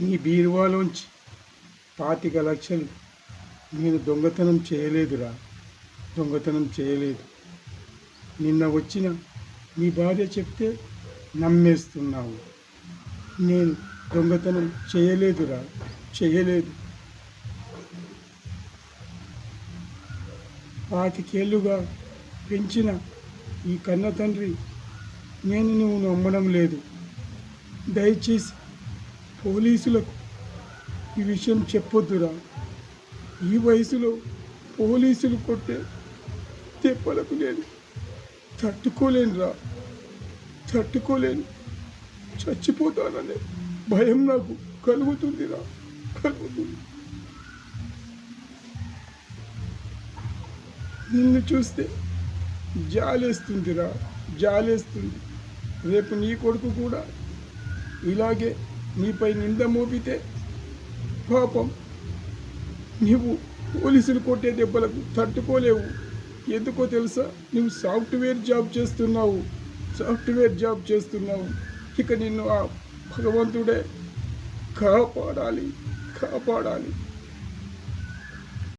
నీ బీరువాలోంచి పాతిక లక్షలు. నేను దొంగతనం చేయలేదురా. దొంగతనం చేయలేదు. నిన్న వచ్చిన నీ భార్య చెప్తే నమ్మేస్తున్నావు. నేను దొంగతనం చేయలేదురా. చేయలేదు. పాతికేళ్ళుగా పెంచిన ఈ కన్న తండ్రి నేను నువ్వు నమ్మడం లేదు. దయచేసి పోలీసులకు ఈ విషయం చెప్పొద్దురా. ఈ వయసులో పోలీసులు కొట్టే తెప్పలకు నేను తట్టుకోలేనురా. తట్టుకోలేను. చచ్చిపోతాననే భయం నాకు కలుగుతుందిరా. కలుగుతుంది. నిన్ను చూస్తే జాలేస్తుందిరా. జాలేస్తుంది. రేపు నీ కొడుకు కూడా ఇలాగే నీపై నింద మోపితే పాపం నీవు పోలీసులు కొట్టే దెబ్బలకు తట్టుకోలేవు. ఎందుకో తెలుసా? నువ్వు సాఫ్ట్వేర్ జాబ్ చేస్తున్నావు. సాఫ్ట్వేర్ జాబ్ చేస్తున్నావు. ఇక నిన్ను ఆ భగవంతుడే కాపాడాలి కాపాడాలి.